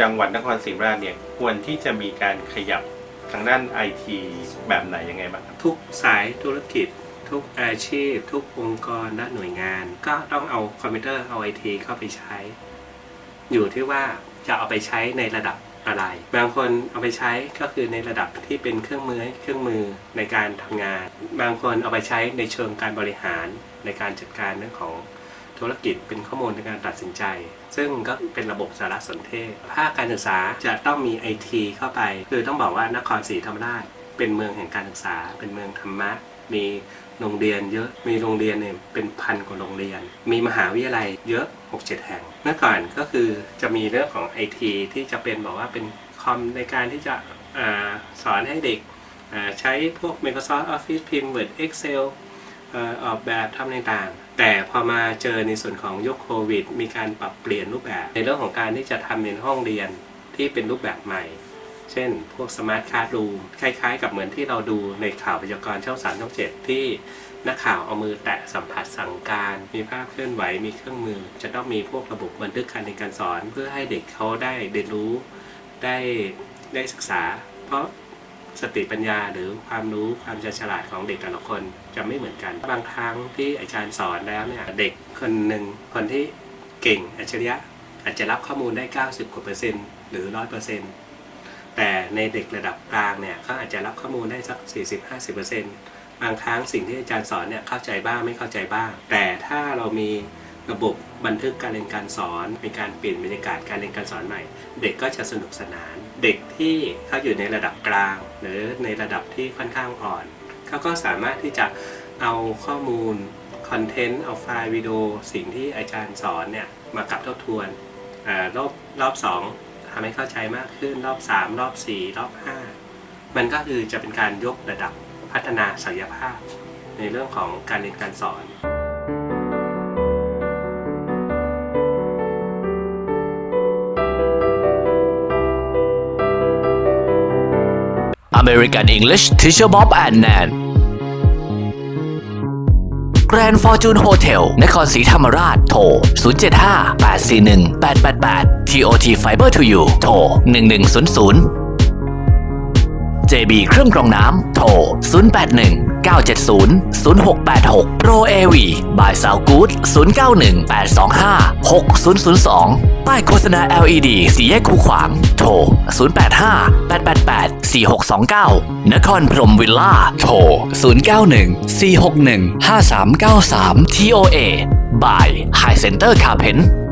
จังหวัดนครศรีธรรมราชเนี่ยควรที่จะมีการขยับทางด้านไอทีแบบไหนยังไงบ้างครับ ทุกสายธุรกิจ ทุกอาชีพ ทุกองค์กรและหน่วยงาน ก็ต้องเอาคอมพิวเตอร์เอาไอทีเข้าไปใช้ อยู่ที่ว่าจะเอาไปใช้ในระดับอะไร บางคนเอาไปใช้ก็คือในระดับที่เป็นเครื่องมือเครื่องมือในการทำงาน บางคนเอาไปใช้ในเชิงการบริหารในการจัดการเรื่องของ ธุรกิจเป็นข้อมูลในการตัดสินใจ ซึ่งก็เป็นระบบสารสนเทศ ภาคการศึกษาจะต้องมีไอทีเข้าไป คือต้องบอกว่านครศรีธรรมราชเป็นเมืองแห่งการศึกษา เป็นเมืองธรรมะ มีโรงเรียนเยอะ มีโรงเรียนเนี่ยเป็นพันกว่าโรงเรียน มีมหาวิทยาลัยเยอะ 6-7 แห่ง เมื่อก่อนก็คือจะมีเรื่องของไอทีที่จะเป็นบอกว่าเป็นคอมในการที่จะอสอนให้เด็กใช้พวก Microsoft Office Print Word Excel เอ่ออกแบบทำต่าง แต่พอมาเจอในส่วนของยุคโควิด มีการปรับเปลี่ยนรูปแบบ ในเรื่องของการที่จะทำเป็นห้องเรียนที่เป็นรูปแบบใหม่ เช่น พวกสมาร์ทค a า r รูมคล้ายๆ กับเหมือนที่เราดูในข่าวพยากรณ์ช่องสามช่องเจ็ดที่นักข่าวเอามือแตะสัมผัสสั่งการ มีภาพเคลื่อนไหวมีเครื่องมือ จะต้องมีพวกระบบบันทึกการเรียนการสอน เพื่อให้เด็กเขาได้เรียนรู้ได้ได้ศึกษา เพราะ สติปัญญาหรือความรู้ความฉลาดของเด็กแต่ละคนจะไม่เหมือนกัน บางครั้งที่อาจารย์สอนแล้วเนี่ยเด็กคนหนึ่งคนที่เก่งอัจฉริยะอาจจะรับข้อมูลได้ 90กว่าเปอร์เซ็นต์หรือ 100เปอร์เซ็นต์แต่ในเด็กระดับกลางเนี่ยเขาอาจจะรับข้อมูลได้สัก 40-50เปอร์เซ็นต์บางครั้งสิ่งที่อาจารย์สอนเนี่ยเข้าใจบ้างไม่เข้าใจบ้าง แต่ถ้าเรามี ระบบบันทึกการเรียนการสอนมีการเปลี่ยนบรรยากาศการเรียนการสอนใหม่ เด็กก็จะสนุกสนาน เด็กที่เขาอยู่ในระดับกลาง หรือในระดับที่ค่อนข้างอ่อนเขาก็สามารถที่จะเอาข้อมูลคอนเทนต์เอาไฟล์วิดีโอสิ่งที่อาจารย์สอนเนี่ยมากลับทบทวนอรอบรอบสองทำให้เข้าใจมากขึ้นรอบสามรอบสี่รอบห้ามันก็คือจะเป็นการยกระดับพัฒนาศักยภาพ ในเรื่องของการเรียนการสอน American English Teacher Bob and Nan Grand Fortune Hotel นครศรีธรรมราช โทร 075 841 888 TOT Fiber to you โทร 1100 JB เครื่องกรองน้ำ โทร 081 970 0686 Pro AV by Sound Good 091 825 6002 ป้ายโฆษณา LED สีแยกคูขวาง โทร 085 888 4629 นครพรมวิลล่า โทร 091 461 5393 TOA by High Center Carpen